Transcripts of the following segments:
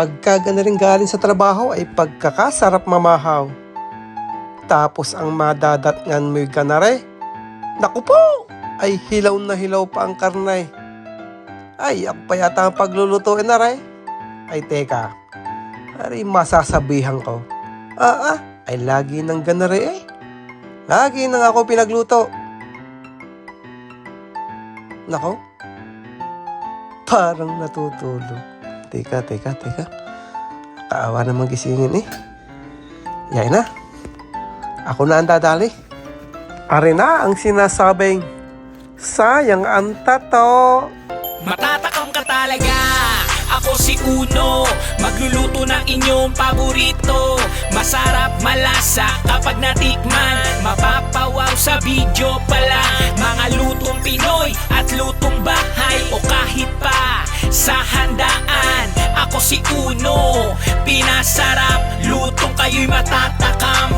Pagka rin galing sa trabaho ay pagkakasarap mamahaw. Tapos ang madadatngan mo'y ganare. Naku po! Ay hilaw na hilaw pa ang karnay. Ay, ako pa yata ang paglulutuin na rin. Ay, teka. Ari, masasabihan ko. Ah, ah, ay lagi nang ganare eh. Lagi nang ako pinagluto. Nako, parang natutulog. Teka, teka, teka. Kaawa naman gisingin eh. Yay na. Ako na ang dadali. Ari na ang sinasabing, sayang ang tato. Matatakam ka talaga Ako si Uno Magluluto ng inyong paborito Masarap, malasa Kapag natikman Mapapawaw sa video pala Mga lutong Pinoy At lutong bahay O kahit pa Sa handaan Ako si Uno. Pinasarap Lutong kayo'y matatakam.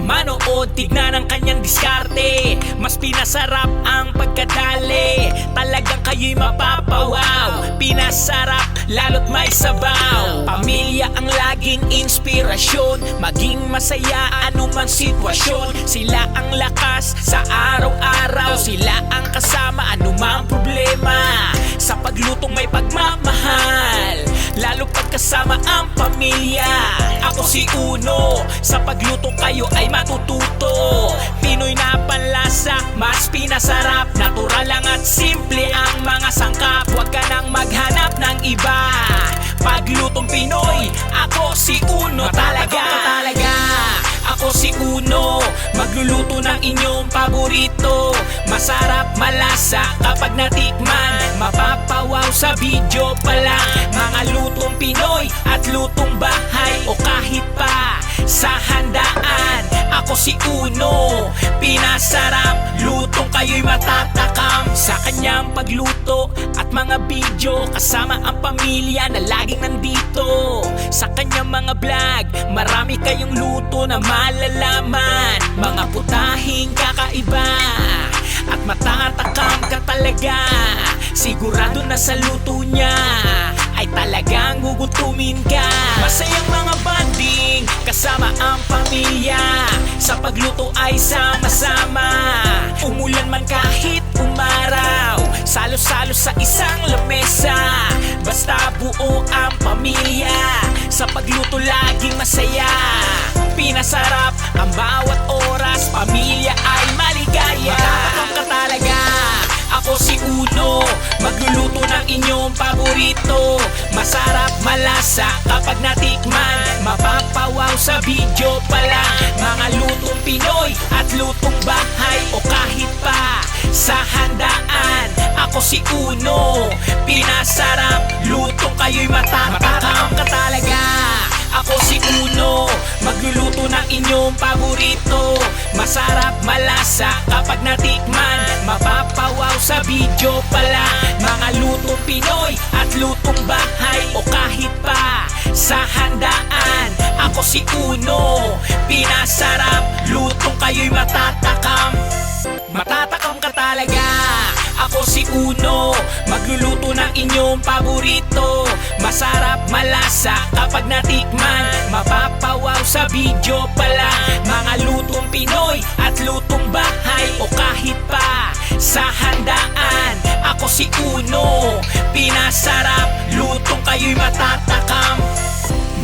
Manood, tignan ang kanyang diskarte. Mas pinasarap ang pagkadali. Talagang kayo'y mapapawaw. Pinasarap, lalo't may sabaw. Pamilya ang laging inspirasyon. Maging masaya anumang sitwasyon. Sila ang lakas sa araw-araw. Sila ang Pagkasama ang pamilya. Ako si Uno. Sa pagluto kayo ay matututo. Pinoy na panlasa Mas pinasarap. Natural lang at simple ang mga sangkap. Huwag ka nang maghanap ng iba. Paglutong Pinoy Ako si Uno talaga. Talaga. Ako si Uno. Magluluto ng inyong paborito. Masarap, malasa kapag natikman. Mapapawaw sa video pa lang sa handaan. Ako si Uno Pinasarap, lutong kayo'y matatakam. Sa kanyang pagluto at mga video Kasama ang pamilya na laging nandito. Sa kanyang mga vlog Marami kayong luto na malalaman. Mga putahing kakaiba At matatakam ka talaga. Sigurado na sa luto niya Ay talagang gugutumin ka. Masayang mga banding Kasama ang pamilya Sa pagluto ay sama-sama. Umulan man kahit umaraw Salo-salo sa isang lamesa. Basta buo ang pamilya Sa pagluto laging masaya. Pinasarap ang bawat oras Pamilya ay maligaya. Matatakam ka talaga. Ako si Magluluto ng inyong paborito. Masarap, malasa kapag natikman. Mapapawaw sa video pa lang Mga lutong Pinoy at lutong bahay O kahit pa sa handaan. Ako si Uno Pinasarap, lutong kayo'y matatakam ka talaga. Ako si Uno Magluluto ng inyong paborito. Masarap, malasa kapag natikman. Mapapawaw sa video pa lutong Pinoy at lutong bahay O kahit pa sa handaan. Ako si Uno Pinasarap, lutong kayo'y matatakam. Matatakam ka talaga. Ako si Uno Magluluto ng inyong paborito. Masarap, malasa kapag natikman Mapapawaw sa video pa lang Mga lutong Pinoy at lutong bahay O kahit pa sa handaan Ako si Uno. Pinasarap, lutong kayo'y matatakam.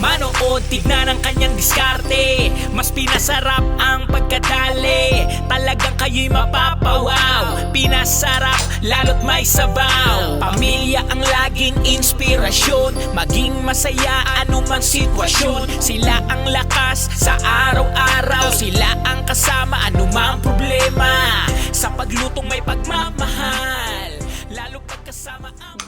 Manood, tignan ang kanyang diskarte. Mas pinasarap ang pagkadali. Talagang kayo'y mapapawaw. Pinasarap, lalo't may sabaw. Pamilya ang laging inspirasyon. Maging masaya anumang sitwasyon. Sila ang lakas sa araw-araw. Sila ang kasama anumang problema. Sa paglutong may pag I'm.